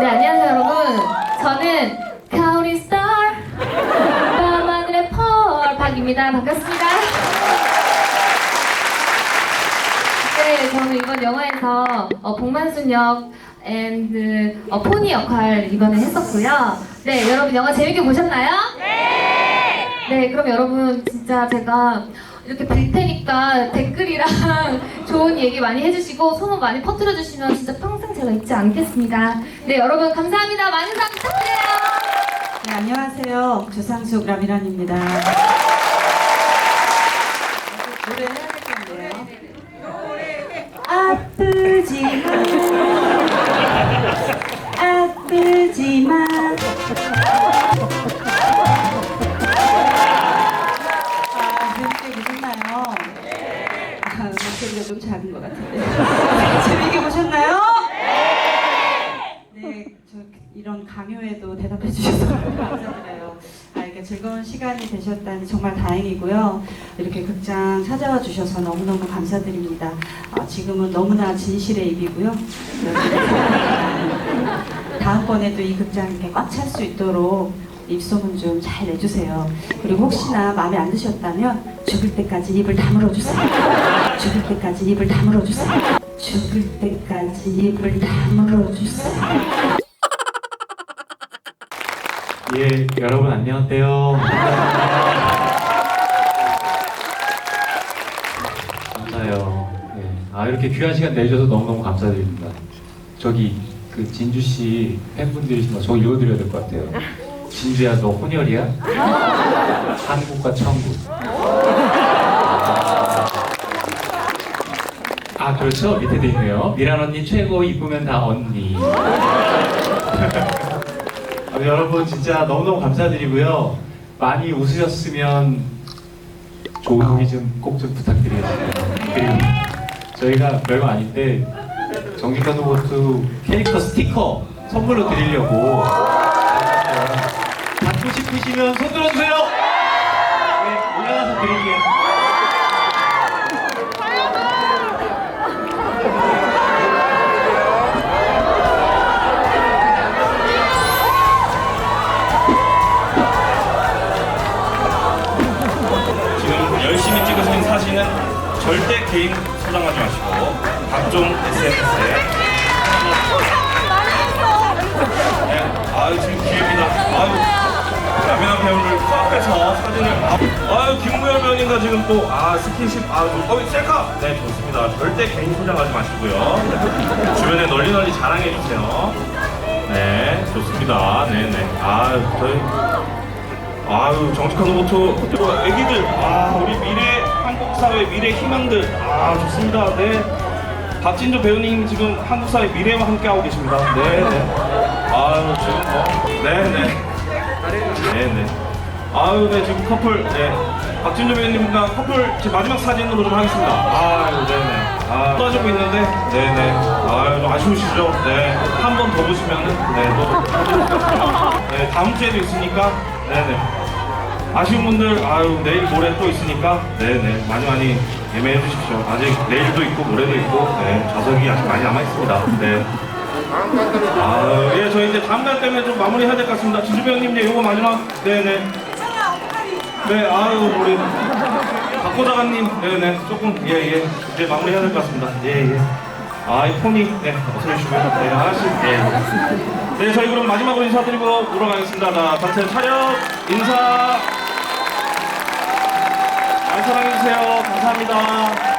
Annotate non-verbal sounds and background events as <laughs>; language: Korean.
네, 안녕하세요, 여러분. 저는 카오리 스타 밤하늘의 펄 박입니다. 반갑습니다. 네, 저는 이번 영화에서 어, 복만순 역 앤드 어, 포니 역할 이번에 했었고요. 네, 여러분 영화 재밌게 보셨나요? 네! 네, 그럼 여러분 진짜 제가 이렇게 볼 테니까 댓글이랑 좋은 얘기 많이 해주시고 소문 많이 퍼뜨려 주시면 진짜 평생 제가 잊지 않겠습니다. 네, 여러분 감사합니다. 많은 사랑 부탁드려요. 네, 안녕하세요. 조상숙 라미란입니다. 노래 해야겠는데요. 아프지만 아프지만 재밌게 보셨나요? 네, 저 이런 강요에도 대답해 주셔서 감사드려요. 아, 이렇게 즐거운 시간이 되셨다니 정말 다행이고요. 이렇게 극장 찾아와 주셔서 너무너무 감사드립니다. 아, 지금은 너무나 진실의 입이고요. 다음번에도 이 극장 이렇게 꽉 찰 수 있도록 입소문 좀 잘 내주세요. 그리고 혹시나 마음에 안 드셨다면 죽을 때까지 입을 다물어 주세요. 죽을 때까지 입을 다물어 주세요. 죽을 때까지 입을 다물어 주세요. 예, 여러분 안녕하세요. 감사해요. 네. 아 이렇게 귀한 시간 내주셔서 너무너무 감사드립니다. 저기 그 진주 씨 팬분들이시면 저거 읽어드려야 될 것 같아요. 진주야 너 혼혈이야? 한국과 천국. 아 그렇죠 밑에 돼 있네요. 미란 언니 최고 이쁘면 다 언니. <laughs> 아, 여러분 진짜 너무너무 감사드리고요. 많이 웃으셨으면 좋은 소리 좀꼭 좀 부탁드리겠습니다. 그리고 저희가 별거 아닌데 정직한 로봇 캐릭터 스티커 선물로 드리려고 싶으시면 손 들어주세요. 네, 올라가서 드릴게요. 지금 열심히 찍으신 사진은 절대 개인 소장하지 마시고 각종 SNS에 네, 아유 지금 기회입니다. 아유 앞에서 사진을 아, 아유 김무열 배우님과 지금 또 아 스킨십 아주 어 셀카! 네 좋습니다. 절대 개인 소장하지 마시고요. 주변에 널리 널리 자랑해 주세요. 네 좋습니다. 네네. 아유 저희 아유 정직한 로봇 또 애기들. 아 우리 미래 한국 사회 미래 희망들. 아 좋습니다. 네. 박진조 배우님 지금 한국 사회 미래와 함께 하고 계십니다. 네네. 아유 지금 뭐 네네. 네네 아유 네 지금 커플 네. 박진조 배우님과 커플 지금 마지막 사진으로 좀 하겠습니다. 아유 네네. 아 떠지고 있는데? 네네. 아유 좀 아쉬우시죠? 네 한 번 더 보시면은 네 또. 네, 다음 주에도 있으니까 네네. 아쉬운 분들 아유 내일 모레 또 있으니까 네네. 많이 많이 예매해 주십시오. 아직 내일도 있고 모레도 있고 네. 좌석이 아직 많이 남아 있습니다. 네. 아유 예 저희 이제 다음 날 때문에 좀 마무리 해야 될 것 같습니다. 지주 배우님 이제 요거 마지막. 네네 네 아유 우리 박고 작가님 네 네 조금 예 예 이제 마무리 해야 될 것 같습니다. 예 예. 아 이 폰이 네 어서 오시고요. 네 하나씩 예. 네 저희 그럼 마지막으로 인사드리고 돌아가겠습니다. 자 전체 차렷 인사. 많이 사랑해주세요. 감사합니다